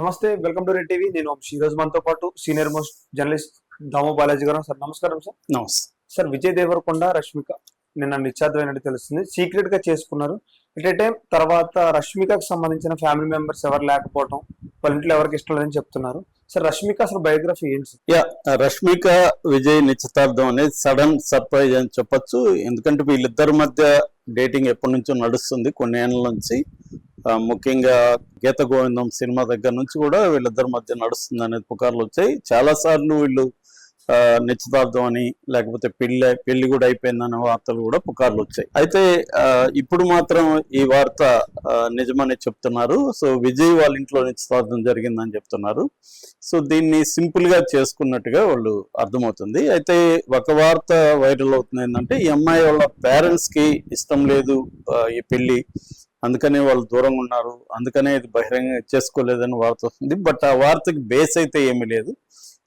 నమస్తే welcome to red TV. నేను. ఈ రోజు మనతో పాటు senior most journalist Damo Balaji గారు. సార్ నమస్కారం సార్. నమస్తే. సార్ విజయ్ దేవరకొండ రష్మిక నిన్న నిశ్చార్థమైనట్టు తెలుస్తుంది. సీక్రెట్గా చేసుకున్నారు. ఎట్ ఏ టైం తర్వాత రష్మికకు సంబంధించిన ఫ్యామిలీ మెంబర్స్ ఎవరు లేకపోవడం వాళ్ళ ఇంట్లో ఎవరికి ఇష్టం లేదని చెప్తున్నారు. సార్ రష్మిక అసలు బయోగ్రఫీ ఏంటి యా రష్మిక విజయ్ నిశ్చితార్థం అనేది సడన్ సర్ప్రైజ్ అని చెప్పొచ్చు. ఎందుకంటే వీళ్ళిద్దరి మధ్య డేటింగ్ ఎప్పటి నుంచో నడుస్తుంది. కొన్ని ఏళ్ళ నుంచి ముఖ్యంగా గీత గోవిందం సినిమా దగ్గర నుంచి కూడా వీళ్ళిద్దరి మధ్య నడుస్తుంది అనేది పుకార్లు వచ్చాయి. చాలా సార్లు వీళ్ళు ఆ, నిశ్చితార్థం అని లేకపోతే పెళ్ళి పెళ్ళి కూడా అయిపోయిందనే వార్తలు కూడా పుకార్లు వచ్చాయి. అయితే ఇప్పుడు మాత్రం ఈ వార్త నిజమని చెప్తున్నారు. సో విజయ్ వాళ్ళ ఇంట్లో నిశ్చితార్థం జరిగిందని చెప్తున్నారు. సో దీన్ని సింపుల్గా చేసుకున్నట్టుగా వాళ్ళు అర్థమవుతుంది. అయితే ఒక వార్త వైరల్ అవుతుంది ఏంటంటే ఈ అమ్మాయి వాళ్ళ పేరెంట్స్కి ఇష్టం లేదు ఈ పెళ్ళి అందుకనే వాళ్ళు దూరంగా ఉన్నారు. అందుకనే ఇది బహిరంగ చేసుకోలేదని వార్త వస్తుంది. బట్ ఆ వార్తకి బేస్ అయితే ఏమీ లేదు.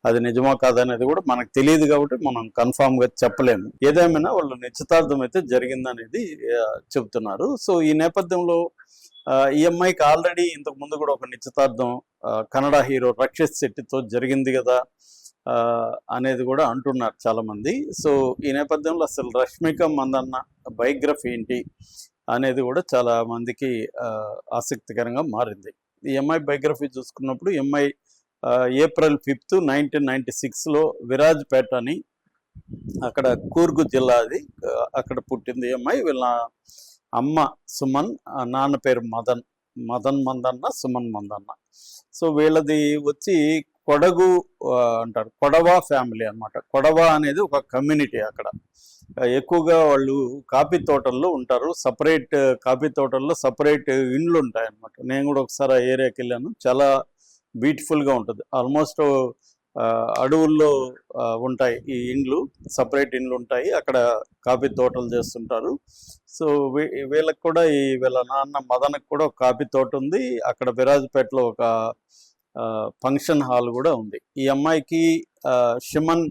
అది నిజమా కాదనేది కూడా మనకు తెలియదు కాబట్టి మనం కన్ఫామ్గా చెప్పలేము. ఏదేమైనా వాళ్ళు నిశ్చితార్థం అయితే జరిగిందనేది చెబుతున్నారు. సో ఈ నేపథ్యంలో ఆ, ఈ అమ్మాయికి ఆల్రెడీ ఇంతకు ముందు కూడా ఒక నిశ్చితార్థం కన్నడ హీరో రక్షిత్ శెట్టితో జరిగింది కదా ఆ, అనేది కూడా అంటున్నారు చాలా మంది సో ఈ నేపథ్యంలో అసలు రష్మిక మందన్న బయోగ్రఫీ ఏంటి? అనేది కూడా చాలా మందికి ఆసక్తికరంగా మారింది. ఈ ఎంఐ బయోగ్రఫీ చూసుకున్నప్పుడు ఎంఐ ఏప్రిల్ ఫిఫ్త్ నైన్టీన్ నైన్టీ సిక్స్లో విరాజ్పేట అని అక్కడ కూర్గు జిల్లా అది అక్కడ పుట్టింది ఎంఐ అమ్మాయి వీళ్ళ అమ్మ సుమన్ నాన్న పేరు మదన్ మదన్ మందన్న సుమన్ మందన్న. సో వీళ్ళది వచ్చి కొడగు అంటారు కొడవ ఫ్యామిలీ అన్నమాట. కొడవ అనేది ఒక కమ్యూనిటీ అక్కడ. ఎక్కువగా వాళ్ళు కాఫీ తోటల్లో ఉంటారు. సపరేట్ కాఫీ తోటల్లో సపరేట్ ఇండ్లు ఉంటాయి అన్నమాట నేను కూడా ఒకసారి ఆ ఏరియాకి వెళ్ళాను. చాలా బ్యూటిఫుల్గా ఉంటుంది. ఆల్మోస్ట్ అడవుల్లో ఉంటాయి ఈ ఇండ్లు. సపరేట్ ఇండ్లు ఉంటాయి. అక్కడ కాఫీ తోటలు చేస్తుంటారు. సో వీ- వీళ్ళకి కూడా ఈ వీళ్ళ నాన్న మదనకు కూడా ఒక కాఫీ తోట ఉంది. అక్కడ విరాజ్పేటలో ఒక ఫంక్షన్ హాల్ కూడా ఉంది. ఈ అమ్మాయికి షిమన్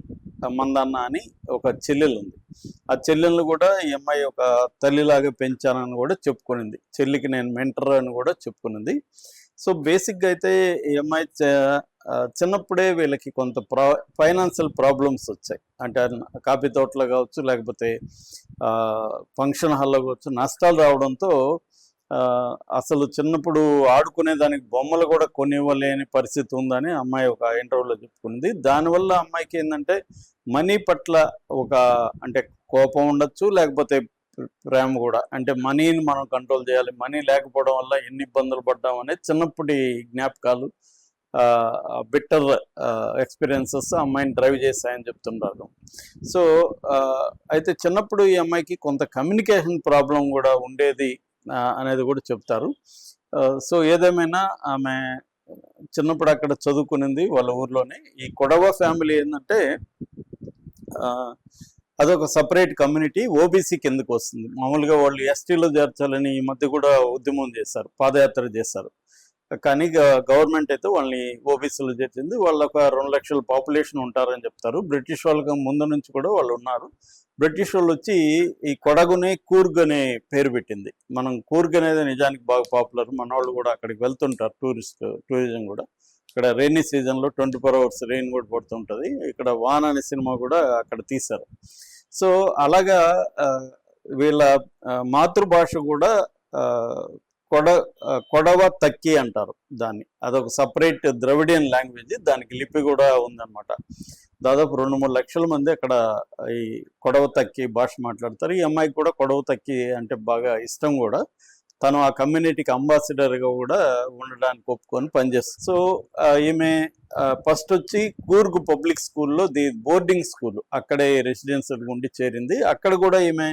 మందన్న అని ఒక చెల్లెలు ఉంది. ఆ చెల్లెలను కూడా ఈ అమ్మాయి ఒక తల్లిలాగా పెంచానని కూడా చెప్పుకునింది. చెల్లికి నేను మెంటర్ అని కూడా చెప్పుకునింది. సో బేసిక్గా అయితే ఈ అమ్మాయి చిన్నప్పుడే వీళ్ళకి కొంత ప్రా ఫైనాన్షియల్ ప్రాబ్లమ్స్ వచ్చాయి. అంటే కాఫీ తోటలో కావచ్చు లేకపోతే ఫంక్షన్ హాల్లో కావచ్చు నష్టాలు రావడంతో అసలు చిన్నప్పుడు ఆడుకునే దానికి బొమ్మలు కూడా కొనివ్వలేని పరిస్థితి ఉందని అమ్మాయి ఒక ఇంటర్వ్యూలో చెప్పుకుంది. దానివల్ల అమ్మాయికి ఏంటంటే మనీ పట్ల ఒక అంటే కోపం ఉండొచ్చు లేకపోతే ప్రేమ కూడా. అంటే మనీని మనం కంట్రోల్ చేయాలి. మనీ లేకపోవడం వల్ల ఎన్ని ఇబ్బందులు పడ్డాం అనేది చిన్నప్పటి జ్ఞాపకాలు బెటర్ ఎక్స్పీరియన్సెస్ అమ్మాయిని డ్రైవ్ చేశాయని చెప్తుంటారు. సో అయితే చిన్నప్పుడు ఈ అమ్మాయికి కొంత కమ్యూనికేషన్ ప్రాబ్లం కూడా ఉండేది అనేది కూడా చెప్తారు. సో ఏదేమైనా ఆమె చిన్నప్పుడు అక్కడ చదువుకునింది వాళ్ళ ఊర్లోనే. ఈ కొడవ ఫ్యామిలీ ఏంటంటే ఆ, అదొక సపరేట్ కమ్యూనిటీ ఓబీసీ కిందకు వస్తుంది. మామూలుగా వాళ్ళు ఎస్టీలో చేర్చాలని ఈ మధ్య కూడా ఉద్యమం చేశారు పాదయాత్ర చేశారు. కానీ గవర్నమెంట్ అయితే వాళ్ళని ఓబీసీలో చేర్చింది. వాళ్ళు ఒక రెండు లక్షల పాపులేషన్ ఉంటారని చెప్తారు. బ్రిటిష్ వాళ్ళకి ముందు నుంచి కూడా వాళ్ళు ఉన్నారు. బ్రిటిష్ వాళ్ళు వచ్చి ఈ కొడగుని కూర్గ్ అనే పేరు పెట్టింది. మనం కూర్గ్ అనేది నిజానికి బాగా పాపులర్. మన వాళ్ళు కూడా అక్కడికి వెళ్తుంటారు టూరిస్ట్ టూరిజం కూడా. ఇక్కడ రెయినీ సీజన్లో ట్వంటీ ఫోర్ అవర్స్ రెయిన్ కూడా పడుతుంటుంది ఇక్కడ వాన్ అనే సినిమా కూడా అక్కడ తీశారు. సో అలాగా వీళ్ళ ఆ, మాతృభాష కూడా కొడ కొడవ తక్కి అంటారు దాన్ని. అదొక సపరేట్ ద్రవిడియన్ లాంగ్వేజ్ దానికి లిపి కూడా ఉందన్నమాట. దాదాపు రెండు మూడు లక్షల మంది అక్కడ ఈ కొడవ తక్కి భాష మాట్లాడతారు. ఈ అమ్మాయికి కూడా కొడవ తక్కి అంటే బాగా ఇష్టం కూడా. తను ఆ కమ్యూనిటీకి అంబాసిడర్గా కూడా ఉండడానికి ఒప్పుకొని పనిచేస్తుంది సో ఈమె ఫస్ట్ వచ్చి కూర్గు పబ్లిక్ స్కూల్లో ది బోర్డింగ్ స్కూల్ అక్కడే రెసిడెన్షియల్ ఉండి చేరింది. అక్కడ కూడా ఈమె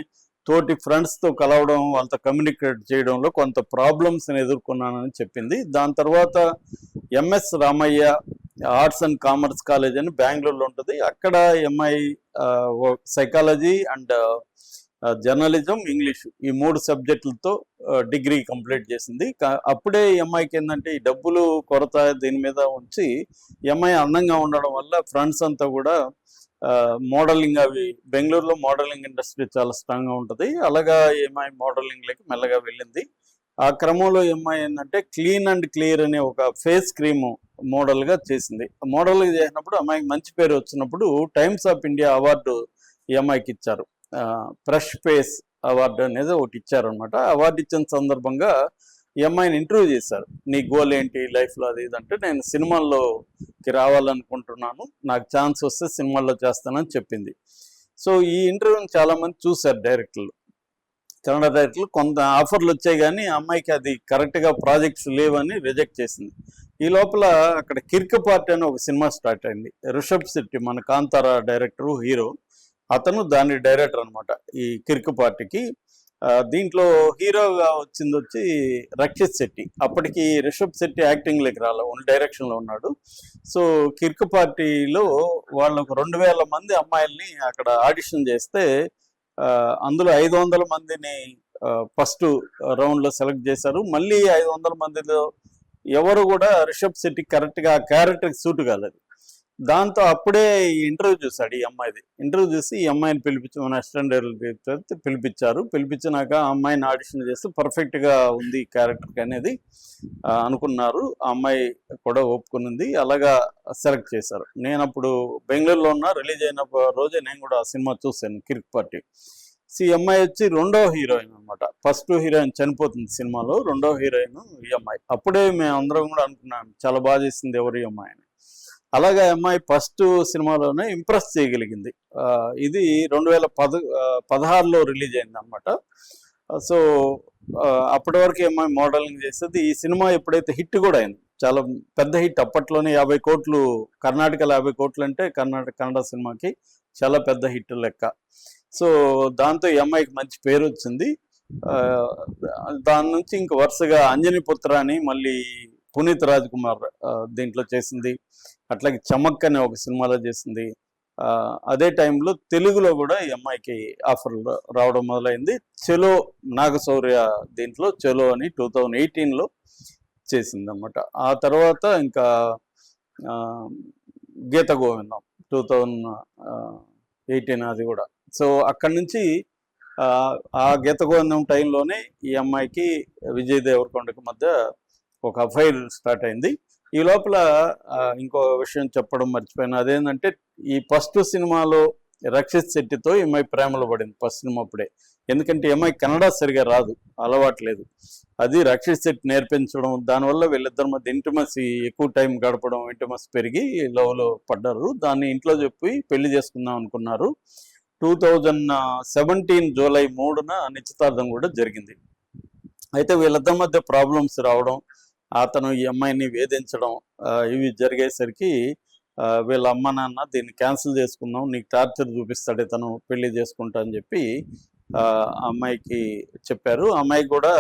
తోటి ఫ్రెండ్స్తో కలవడం వాళ్ళతో కమ్యూనికేట్ చేయడంలో కొంత ప్రాబ్లమ్స్ ఎదుర్కొన్నానని చెప్పింది. దాని తర్వాత MS Ramaiah arts and commerce college అని బెంగళూరులో ఉంటుంది. అక్కడ MI psychology and journalism English ఈ మూడు సబ్జెక్టులతో డిగ్రీ కంప్లీట్ చేసింది. అప్పుడే ఎంఐకి ఏంటంటే ఈ డబ్బులు కొరత దీని మీద ఉంచి ఎంఐ అందంగా ఉండడం వల్ల ఫ్రెండ్స్ అంతా కూడా మోడలింగ్ అవి బెంగళూరులో మోడలింగ్ ఇండస్ట్రీ చాలా స్ట్రాంగ్గా ఉంటుంది. అలాగా ఎంఐ అమ్మాయి మోడలింగ్లోకి మెల్లగా వెళ్ళింది. ఆ క్రమంలో ఏమైందంటే ఏంటంటే క్లీన్ అండ్ క్లియర్ అనే ఒక ఫేస్ క్రీమ్ మోడల్గా చేసింది. మోడల్గా చేసినప్పుడు అమ్మాయికి మంచి పేరు వచ్చినప్పుడు టైమ్స్ ఆఫ్ ఇండియా అవార్డు ఈ అమ్మాయికి ఇచ్చారు. ఫ్రెష్ ఫేస్ అవార్డు అనేది ఒకటి ఇచ్చారనమాట అవార్డు ఇచ్చిన సందర్భంగా ఈ అమ్మాయిని ఇంటర్వ్యూ చేశారు. నీ గోల్ ఏంటి? లైఫ్లో అది ఇది అంటే నేను సినిమాల్లోకి రావాలనుకుంటున్నాను. నాకు ఛాన్స్ వస్తే సినిమాల్లో చేస్తానని చెప్పింది. సో ఈ ఇంటర్వ్యూని చాలామంది చూశారు డైరెక్టర్లు. కన్నడ డైరెక్టర్లు కొంత ఆఫర్లు వచ్చాయి కానీ అమ్మాయికి అది కరెక్ట్గా ప్రాజెక్ట్స్ లేవని రిజెక్ట్ చేసింది. ఈ లోపల అక్కడ కిర్క్ పార్టీ అని ఒక సినిమా స్టార్ట్ అయింది. రిషబ్ శెట్టి మన కాంతారా డైరెక్టర్ హీరో అతను దాని డైరెక్టర్ అనమాట ఈ కిర్క్ పార్టీకి. దీంట్లో హీరోగా వచ్చింది వచ్చి రక్షిత్ శెట్టి. అప్పటికి రిషబ్ శెట్టి యాక్టింగ్లోకి రాలే ఓన్లీ డైరెక్షన్లో ఉన్నాడు. సో కిర్క్ పార్టీలో వాళ్ళు ఒక రెండు వేల మంది అమ్మాయిల్ని అక్కడ ఆడిషన్ చేస్తే అందులో ఐదు వందల మందిని ఫస్ట్ రౌండ్లో సెలెక్ట్ చేశారు. మళ్ళీ ఐదు వందల మందిలో ఎవరు కూడా రిషబ్ శెట్టి కరెక్ట్గా క్యారెక్టర్ సూట్ కాలేదు. దాంతో అప్పుడే ఇంటర్వ్యూ చూశాడు ఈ అమ్మాయిది. ఇంటర్వ్యూ చూసి ఈ అమ్మాయిని పిలిపించి మన అసిస్టెంట్ పిలిపించారు. పిలిపించినాక ఆ అమ్మాయిని ఆడిషన్ చేస్తే పర్ఫెక్ట్గా ఉంది క్యారెక్టర్ అనేది అనుకున్నారు. ఆ అమ్మాయి కూడా ఒప్పుకునింది. అలాగా సెలెక్ట్ చేశారు. నేను అప్పుడు బెంగళూరులో ఉన్న రిలీజ్ అయిన రోజే నేను కూడా ఆ సినిమా చూశాను కిరిక్ పార్టీ. సో ఈ అమ్మాయి వచ్చి రెండో హీరోయిన్ అనమాట ఫస్ట్ హీరోయిన్ చనిపోతుంది సినిమాలో రెండో హీరోయిన్ ఈ అమ్మాయి. అప్పుడే మేము అందరం కూడా అనుకున్నాం చాలా బాగా చేసింది ఎవరు ఈ అమ్మాయి అని. అలాగే అమ్మాయి ఫస్ట్ సినిమాలోనే ఇంప్రెస్ చేయగలిగింది. ఇది రెండు వేల పద పదహారులో రిలీజ్ అయింది అనమాట సో అప్పటి వరకు అమ్మాయి మోడలింగ్ చేసేది. ఈ సినిమా ఎప్పుడైతే హిట్ కూడా అయింది చాలా పెద్ద హిట్ అప్పట్లోనే యాభై కోట్లు కర్ణాటకలో యాభై కోట్లు అంటే కర్ణాటక కన్నడ సినిమాకి చాలా పెద్ద హిట్ లెక్క. సో దాంతో ఈ అమ్మాయికి మంచి పేరు వచ్చింది. దాని నుంచి ఇంక వరుసగా అంజని పుత్ర అని మళ్ళీ పునీత్ రాజ్ కుమార్ దీంట్లో చేసింది. అట్లాగే చమక్ అనే ఒక సినిమాలో చేసింది. అదే టైంలో తెలుగులో కూడా ఈ అమ్మాయికి ఆఫర్లు రావడం మొదలైంది. చెలో నాగశౌర్య దీంట్లో చెలో అని టూ థౌజండ్ ఎయిటీన్లో చేసిందనమాట ఆ తర్వాత ఇంకా Geetha Govindam two thousand eighteen అది కూడా. సో అక్కడి నుంచి ఆ, ఆ గీత గోవిందం టైంలోనే ఈ అమ్మాయికి విజయ్ దేవరకొండకి మధ్య ఒక అఫైర్ స్టార్ట్ అయింది. ఈ లోపల ఇంకో విషయం చెప్పడం మర్చిపోయాను. అదేంటంటే ఈ ఫస్ట్ సినిమాలో రక్షిత్ శెట్టితో ఈ ప్రేమలో పడింది ఫస్ట్ సినిమా అప్పుడే. ఎందుకంటే ఎంఐ కన్నడ సరిగా రాదు అలవాట్లేదు అది రక్షిత్ శెట్టి నేర్పించడం దానివల్ల వీళ్ళిద్దరి మధ్య ఇంటిమసి ఎక్కువ టైం గడపడం ఇంటిమసి పెరిగి లవ్లో పడ్డారు. దాన్ని ఇంట్లో చెప్పి పెళ్ళి చేసుకుందాం అనుకున్నారు. టూ థౌజండ్ సెవెంటీన్ జూలై మూడున నిశ్చితార్థం కూడా జరిగింది. అయితే వీళ్ళిద్దరి మధ్య ప్రాబ్లమ్స్ రావడం అతను ఈ అమ్మాయిని వేధించడం ఇవి జరిగేసరికి వీళ్ళ అమ్మ నాన్న దీన్ని క్యాన్సిల్ చేసుకుందాం నీకు టార్చర్ చూపిస్తాడు ఇతను పెళ్ళి చేసుకుంటా అని చెప్పి అమ్మాయికి చెప్పారు. అమ్మాయి కూడా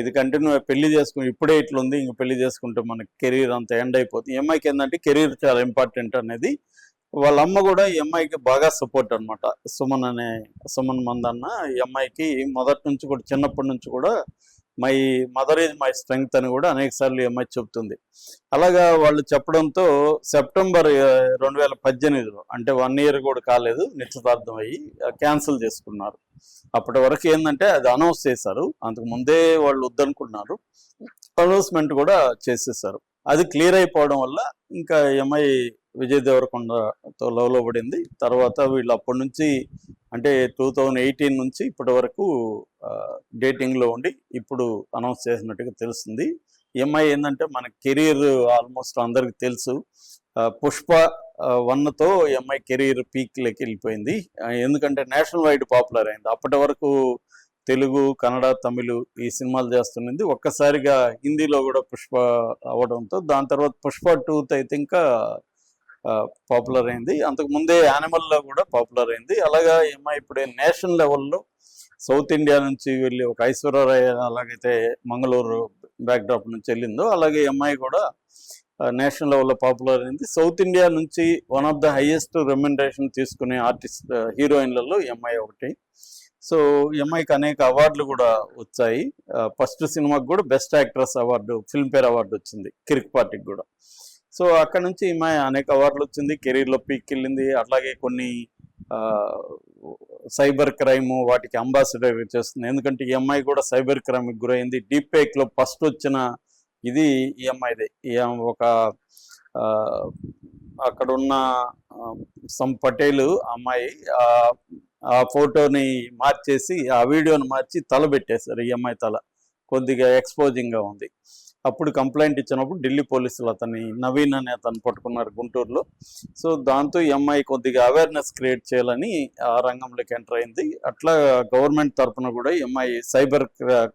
ఇది కంటిన్యూ పెళ్ళి చేసుకుని ఇప్పుడే ఇట్లుంది ఇంక పెళ్ళి చేసుకుంటే మనకి కెరీర్ అంత ఎండ్ అయిపోతుంది ఈ అమ్మాయికి ఏంటంటే కెరీర్ చాలా ఇంపార్టెంట్ అనేది. వాళ్ళ అమ్మ కూడా ఈ అమ్మాయికి బాగా సపోర్ట్ అన్నమాట. సుమన్ అనే సుమన్ మందన్న ఈ అమ్మాయికి మొదటి నుంచి కూడా చిన్నప్పటి నుంచి కూడా my mother is my strength అని కూడా అనేక సార్లు ఈ అమ్మాయి చెప్తుంది అలాగా వాళ్ళు చెప్పడంతో సెప్టెంబర్ రెండు వేల పద్దెనిమిదిలో అంటే వన్ ఇయర్ కూడా కాలేదు నిశ్చితార్థం అయ్యి క్యాన్సిల్ చేసుకున్నారు. అప్పటి వరకు ఏంటంటే అది అనౌన్స్ చేశారు. అంతకు ముందే వాళ్ళు వద్దనుకున్నారు. అనౌన్స్మెంట్ కూడా చేసేసారు అది క్లియర్ అయిపోవడం వల్ల ఇంకా ఎంఐ విజయ్ దేవరకొండతో లవ్లో పడింది. తర్వాత వీళ్ళు అప్పటి నుంచి అంటే టూ థౌజండ్ ఎయిటీన్ నుంచి ఇప్పటి వరకు డేటింగ్లో ఉండి ఇప్పుడు అనౌన్స్ చేసినట్టుగా తెలుస్తుంది. ఎంఐ ఏంటంటే మన కెరీర్ ఆల్మోస్ట్ అందరికి తెలుసు. పుష్ప వన్తో ఎంఐ కెరీర్ పీక్లోకి వెళ్ళిపోయింది. ఎందుకంటే నేషనల్ వైడ్ పాపులర్ అయింది. అప్పటి వరకు తెలుగు కన్నడ తమిళ్ ఈ సినిమాలు చేస్తున్నది. ఒక్కసారిగా హిందీలో కూడా పుష్ప అవడంతో దాని తర్వాత పుష్ప టూ అయితే ఇంకా పాపులర్ అయింది. అంతకు ముందే యానిమల్లో కూడా పాపులర్ అయింది. అలాగా ఏమో ఇప్పుడే నేషనల్ లెవెల్లో సౌత్ ఇండియా నుంచి వెళ్ళి ఒక ఐశ్వర్యరాయ్ అలాగైతే మంగళూరు బ్యాక్డ్రాప్ నుంచి వెళ్ళిందో అలాగే ఎంఐ కూడా నేషనల్ లెవెల్లో పాపులర్ అయింది. సౌత్ ఇండియా నుంచి one of the highest remuneration తీసుకునే ఆర్టిస్ట్ హీరోయిన్లలో ఎంఐ ఒకటి. సో ఈ అమ్మాయికి అనేక అవార్డులు కూడా వచ్చాయి. ఫస్ట్ సినిమాకి కూడా best actress award Filmfare award వచ్చింది కిరిక్ పార్టీకి కూడా. సో అక్కడ నుంచి ఈమె అనేక అవార్డులు వచ్చింది. కెరీర్లో పీక్ వెళ్ళింది అట్లాగే కొన్ని సైబర్ క్రైమ్ వాటికి అంబాసిడర్ చేస్తుంది. ఎందుకంటే ఈ అమ్మాయి కూడా సైబర్ క్రైమ్ గురైంది. డీప్ పేక్లో ఫస్ట్ వచ్చిన ఇది ఈ అమ్మాయిదే ఈ ఒక అక్కడున్న అక్కడ ఉన్న సమ్ పటేల్ అమ్మాయి ఆ ఫోటోని మార్చేసి ఆ వీడియోని మార్చి తల పెట్టేశారు ఈ అమ్మాయి తల. కొద్దిగా ఎక్స్పోజింగ్గా ఉంది. అప్పుడు కంప్లైంట్ ఇచ్చినప్పుడు ఢిల్లీ పోలీసులు అతన్ని నవీన్ అనే అతను పట్టుకున్నారు గుంటూరులో. సో దాంతో ఈ అమ్మాయి కొద్దిగా అవేర్నెస్ క్రియేట్ చేయాలని ఆ రంగంలోకి ఎంటర్ అయింది. అట్లా గవర్నమెంట్ తరఫున కూడా ఈ అమ్మాయి cyber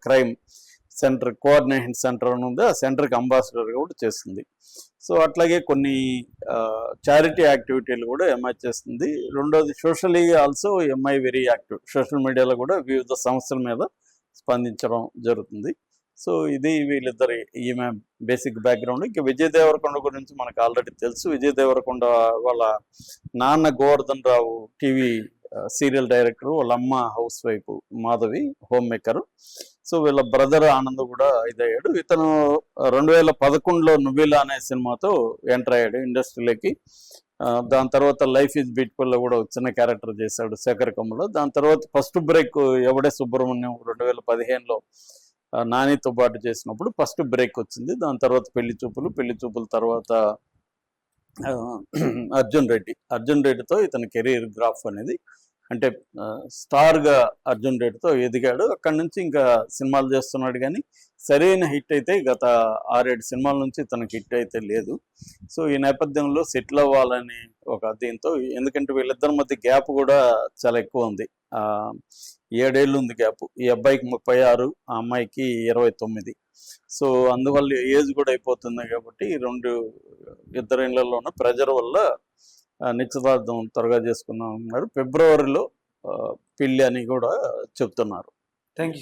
crime centre coordination centre అని ఉంది. ఆ సెంటర్కి అంబాసిడర్ కూడా చేస్తుంది. సో అట్లాగే కొన్ని చారిటీ యాక్టివిటీలు కూడా ఎంఐ చేస్తుంది. రెండోది సోషలీ ఆల్సో ఎంఐ వెరీ యాక్టివ్. సోషల్ మీడియాలో కూడా వివిధ సమస్యల మీద స్పందించడం జరుగుతుంది. సో ఇది వీళ్ళిద్దరి ఈమె బేసిక్ బ్యాక్గ్రౌండ్. ఇంకా విజయ్ దేవరకొండ గురించి మనకు ఆల్రెడీ తెలుసు. విజయ్ దేవరకొండ వాళ్ళ నాన్న Govardhan Rao TV serial director వాళ్ళ అమ్మ house wife Madhavi home maker. So వీళ్ళ బ్రదర్ ఆనంద్ కూడా ఇదయ్యాడు. ఇతను రెండు వేల పదకొండులో నువ్విలా అనే సినిమాతో ఎంటర్ అయ్యాడు ఇండస్ట్రీలోకి. దాని తర్వాత లైఫ్ ఇస్ బ్యూటిఫుల్ కూడా చిన్న క్యారెక్టర్ చేశాడు శేఖర్ కమ్ములో. దాని తర్వాత ఫస్ట్ బ్రేక్ ఎవడే సుబ్రహ్మణ్యం రెండు వేల పదిహేనులో నానితో పాటు చేసినప్పుడు ఫస్ట్ బ్రేక్ వచ్చింది. దాని తర్వాత పెళ్ళి చూపులు పెళ్ళి చూపుల తర్వాత అర్జున్ రెడ్డి. అర్జున్ రెడ్డితో ఇతని కెరీర్ గ్రాఫ్ అనేది అంటే స్టార్గా అర్జున్ రెడ్డితో ఎదిగాడు. అక్కడి నుంచి ఇంకా సినిమాలు చేస్తున్నాడు కానీ సరైన హిట్ అయితే గత ఆరేడు సినిమాల నుంచి తనకి హిట్ అయితే లేదు. సో ఈ నేపథ్యంలో సెటిల్ అవ్వాలని ఒక దీంతో ఎందుకంటే వీళ్ళిద్దరి మధ్య గ్యాప్ కూడా చాలా ఎక్కువ ఉంది. ఆ, ఏడేళ్ళు ఉంది గ్యాప్. ఈ అబ్బాయికి ముప్పై ఆరు ఆ అమ్మాయికి ఇరవై తొమ్మిది. సో అందువల్ల ఏజ్ కూడా అయిపోతుంది కాబట్టి రెండు ఇద్దరు ఇళ్ళలో ఉన్న ప్రెజర్ వల్ల నిశ్చితార్థం త్వరగా చేసుకుందాం అన్నారు. ఫిబ్రవరిలో ఆ, పెళ్ళి అని కూడా చెప్తున్నారు. Thank you